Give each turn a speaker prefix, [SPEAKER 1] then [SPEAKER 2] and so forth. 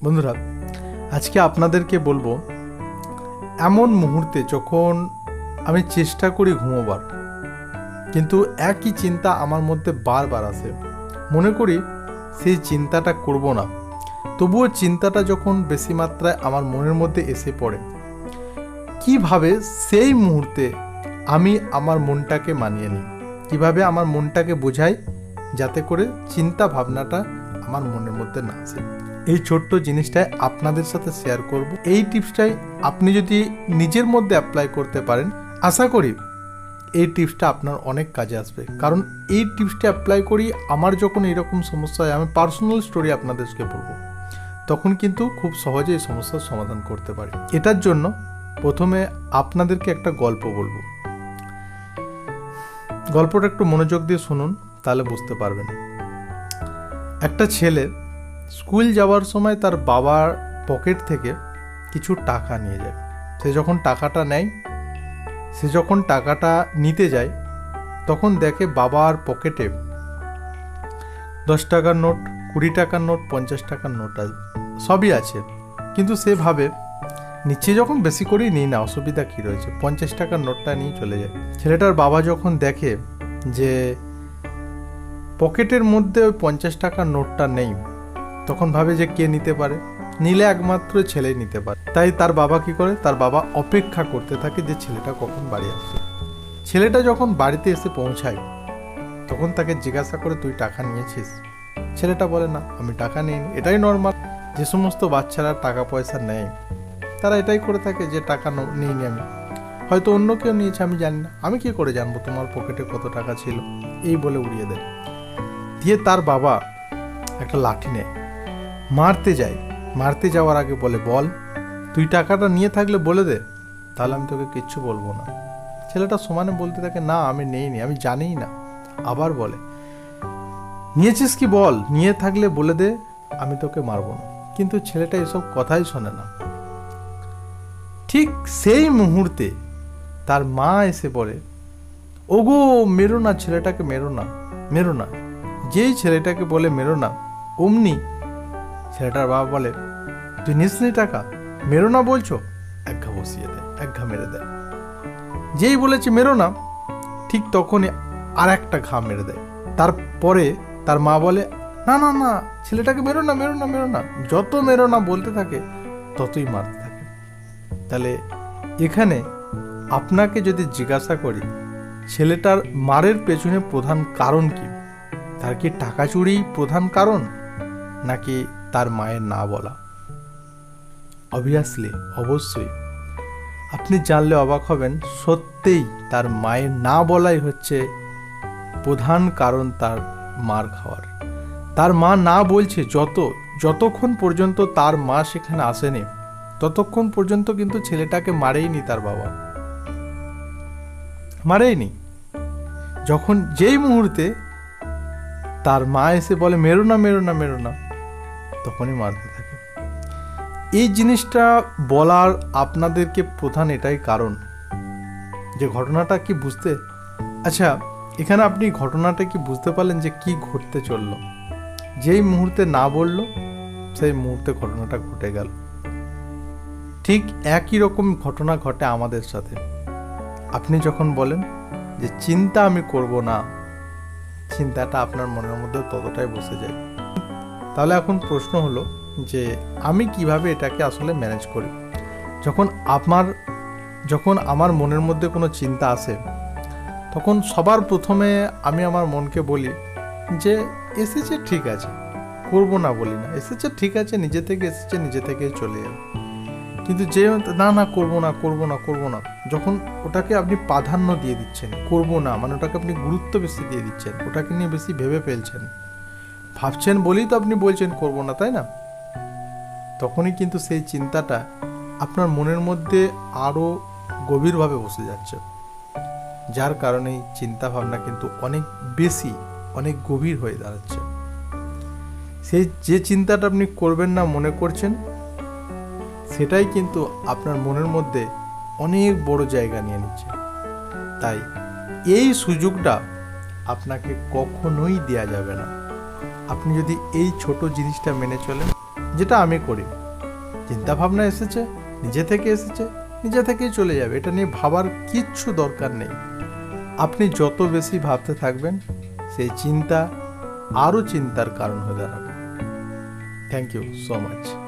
[SPEAKER 1] বন্ধুরা, আজকে আপনাদেরকে বলব, এমন মুহূর্তে যখন আমি চেষ্টা করি ঘুমোবার, কিন্তু একই চিন্তা আমার মধ্যে বারবার আসে। মনে করি সেই চিন্তাটা করব না, তবুও চিন্তাটা যখন বেশি মাত্রায় আমার মনের মধ্যে এসে পড়ে, কীভাবে সেই মুহূর্তে আমি আমার মনটাকে মানিয়ে নিই? কীভাবে আমার মনটাকে বোঝাই যাতে করে চিন্তা ভাবনাটা আমার মনের মধ্যে না আসে? এই ছোট্ট জিনিসটাই আপনাদের সাথে শেয়ার করব। এই টিপসটাই আপনি যদি নিজের মধ্যে অ্যাপ্লাই করতে পারেন, আশা করি এই টিপসটা আপনার অনেক কাজে আসবে। কারণ এই টিপসটা অ্যাপ্লাই করি, আমার যখন এরকম সমস্যা হয়, আমি পার্সোনাল স্টোরি আপনাদেরকে বলব। তখন কিন্তু খুব সহজে এই সমস্যার সমাধান করতে পারি। এটার জন্য প্রথমে আপনাদেরকে একটা গল্প বলব। গল্পটা একটু মনোযোগ দিয়ে শুনুন, তাহলে বুঝতে পারবেন। একটা ছেলে স্কুল যাওয়ার সময় তার বাবার পকেট থেকে কিছু টাকা নিয়ে যায়। সে যখন টাকাটা নেয়, সে যখন টাকাটা নিতে যায়, তখন দেখে বাবার পকেটে দশ টাকার নোট, কুড়ি টাকার নোট, পঞ্চাশ টাকার নোট সবই আছে। কিন্তু সে ভাবে নিচে যখন বেশি করেই নিই না, অসুবিধা কী রয়েছে? পঞ্চাশ টাকার নোটটা নিয়ে চলে যায়। ছেলেটার বাবা যখন দেখে যে পকেটের মধ্যে ওই পঞ্চাশ টাকার নোটটা নেই তখন ভাবে যে কে নিতে পারে। নিলে একমাত্র ছেলে নিতে পারে। তাই তার বাবা কি করে? তার বাবা অপেক্ষা করতে থাকে যে ছেলেটা কখন বাড়ি আসবে। ছেলেটা যখন বাড়িতে এসে পৌঁছায়, তখন তাকে জিজ্ঞাসা করে, তুই টাকা নিয়েছিস? ছেলেটা বলে, না, আমি টাকা নিইনি। এটাই নর্মাল যে সমস্ত বাচ্চারা টাকা পয়সা নেয়, তারা এটাই করে থাকে যে, টাকা নিইনি আমি। হয়তো অন্য কেউ নিয়েছে, আমি জানি না। আমি কি করে জানব তোমার পকেটে কত টাকা ছিল? এই বলে উড়িয়ে দেয়। দিয়ে তার বাবা একটা লাঠি নেয়। মারতে যায় মারতে যাওয়ার আগে বলে, বল, তুই টাকাটা নিয়ে থাকলে বলে দে, তাহলে আমি তোকে কিচ্ছু বলব না। ছেলেটা সমানে বলতে থাকে, না, আমি নেই নি আমি জানিই না। আবার বলে, নিয়েছিস কি বল, নিয়ে থাকলে বলে দে, আমি তোকে মারবো না। কিন্তু ছেলেটা এসব কথাই শোনে না। ঠিক সেই মুহূর্তে তার মা এসে বলে, ওগো, মেরো না ছেলেটাকে, মেরো না মেরো না। যেই ছেলেটাকে বলে, মেরো না, অমনি ছেলেটার বাবা বলে, তুই নিস নি টাকা? মেরো না বলছো? এক ঘা বসিয়ে দেয় এক ঘা মেরে দেয় যেই বলেছে মেরো না, ঠিক তখনই আর একটা ঘা মেরে দেয় তারপরে তার মা বলে, না না না, ছেলেটাকে মেরো না মেরো না মেরো না। যত মেরো না বলতে থাকে, ততই মারতে থাকে। তাহলে এখানে আপনাকে যদি জিজ্ঞাসা করি, ছেলেটার মারের পেছনে প্রধান কারণ কি? তার কি টাকা চুরি প্রধান কারণ? নাকি তার মায়ের না বলা। অবভিয়াসলি অবশ্যই। আপনি জানলে অবাক হবেন, সত্যিই তার মায়ের না বলাই হচ্ছে প্রধান কারণ তার মার খাওয়ার। তার মা না বলছে যত, যতক্ষণ পর্যন্ত তার মা সেখানে আসেনি, ততক্ষণ পর্যন্ত কিন্তু ছেলেটাকে মারেইনি তার বাবা। মারেইনি। যখন যেই মুহূর্তে তার মা এসে বলে, মেরো না মেরো না মেরো না। তখনই মারতে থাকে। এই জিনিসটা বলার আপনাদেরকে প্রধান এটাই কারণ যে ঘটনাটা কি বুঝতে আচ্ছা এখানে আপনি ঘটনাটা কি বুঝতে পারলেন যে কি ঘটতে চলল? যেই মুহূর্তে না বলল, সেই মুহূর্তে ঘটনাটা ঘটে গেল। ঠিক একই রকম ঘটনা ঘটে আমাদের সাথে। আপনি যখন বলেন যে চিন্তা আমি করব না, চিন্তাটা আপনার মনের মধ্যে ততটাই বসে যায়। তাহলে এখন প্রশ্ন হলো যে আমি কীভাবে এটাকে আসলে ম্যানেজ করি? যখন আমার যখন আমার মনের মধ্যে কোনো চিন্তা আসে, তখন সবার প্রথমে আমি আমার মনকে বলি যে, এসেছে ঠিক আছে, করব না বলি না। এসেছে ঠিক আছে, নিজে থেকে এসেছে, নিজে থেকে চলে যাবে। কিন্তু যে না না, করব না করব না করব না, যখন ওটাকে আপনি প্রাধান্য দিয়ে দিচ্ছেন, করব না মানে ওটাকে আপনি গুরুত্ব বেশি দিয়ে দিচ্ছেন, ওটাকে নিয়ে বেশি ভেবে ফেলছেন ভাবছেন বলেই তো আপনি বলছেন, করব না, তাই না? তখনই কিন্তু সেই চিন্তাটা আপনার মনের মধ্যে আরও গভীরভাবে বসে যাচ্ছে। যার কারণে চিন্তা ভাবনা কিন্তু অনেক বেশি, অনেক গভীর হয়ে দাঁড়াচ্ছে। সেই যে চিন্তাটা আপনি করবেন না মনে করছেন, সেটাই কিন্তু আপনার মনের মধ্যে অনেক বড় জায়গা নিয়ে নিচ্ছে। তাই এই সুযোগটা আপনাকে কখনোই দেয়া যাবে না। আপনি যদি এই ছোট জিনিসটা মেনে চলেন, যেটা আমি করি চিন্তা ভাবনা এসেছে, নিজে থেকে এসেছে, নিজে থেকেই চলে যাবে, এটা নিয়ে ভাবার কিচ্ছু দরকার নেই। আপনি যত বেশি ভাবতে থাকবেন, সেই চিন্তা আরও চিন্তার কারণ হয়ে দাঁড়াবে। Thank you so much